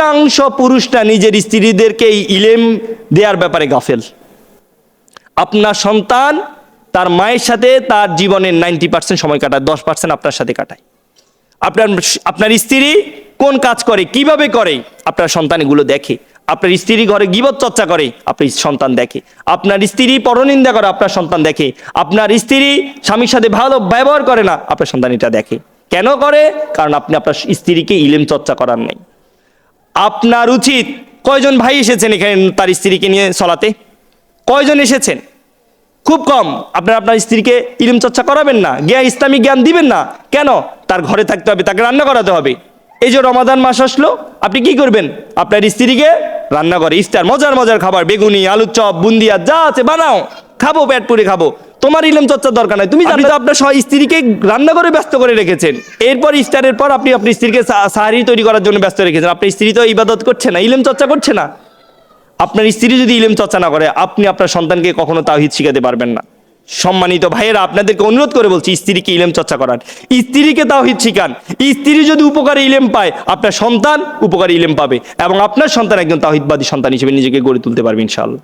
অধিকাংশ পুরুষরা নিজের স্ত্রীদেরকে এই ইলেম দেওয়ার ব্যাপারে গাফেল। আপনার সন্তান তার মায়ের সাথে তার জীবনের নাইনটি পার্সেন্ট সময় কাটায়, দশ পার্সেন্ট আপনার সাথে কাটায়। আপনার আপনার স্ত্রী কোন কাজ করে, কীভাবে করে, আপনার সন্তান এগুলো দেখে। আপনার স্ত্রী ঘরে গিবত চর্চা করে আপনার সন্তান দেখে। আপনার স্ত্রী পরনিন্দা করে, আপনার সন্তান দেখে। আপনার স্ত্রী স্বামীর সাথে ভালো ব্যবহার করে না, আপনার সন্তান এটা দেখে। কেন করে? কারণ আপনি, আপনার স্ত্রীকে ইলেম চর্চা করার নেই। আপনার উচিত, কয়জন ভাই এসেছেন এখানে তার স্ত্রীকে নিয়ে চলাতে কয়জন এসেছেন? খুব কম। আপনার আপনার স্ত্রীকে ইলম চর্চা করাবেন না জ্ঞান ইসলামিক জ্ঞান দিবেন না। কেন? তার ঘরে থাকতে হবে, তাকে রান্না করাতে হবে। এই যে রমাদান মাস আসলো, আপনি কি করবেন? আপনার স্ত্রীকে রান্না করে ইফতার, মজার মজার খাবার, বেগুনি, আলুর চপ, বুন্দিয়া, যা আছে বানাও। খাব, পেট পুরে খাব। তোমার ইলম চর্চার দরকার নাই। তুমি জানো তো আপনার সহ স্ত্রীকে রান্না করে ব্যস্ত করে রেখেছেন। এরপর ইফতারের পর আপনি আপনার স্ত্রীকে সাহারি তৈরি করার জন্য ব্যস্ত রেখেছেন। আপনার স্ত্রী তো ইবাদত করছে না ইলম চর্চা করছে না। আপনার স্ত্রী যদি ইলেম চর্চা না করে আপনি আপনার সন্তানকে কখনো তাওহিদ শিখাতে পারবেন না। সম্মানিত ভাইয়েরা আপনাদেরকে অনুরোধ করে বলছি স্ত্রীকে ইলেম চর্চা করান। স্ত্রীকে তাওহিদ শিখান। স্ত্রী যদি উপকারে ইলেম পায় আপনার সন্তান উপকারে ইলেম পাবে এবং আপনার সন্তান একজন তাওহিদবাদী সন্তান হিসেবে নিজেকে গড়ে তুলতে পারবে ইনশাআল্লাহ।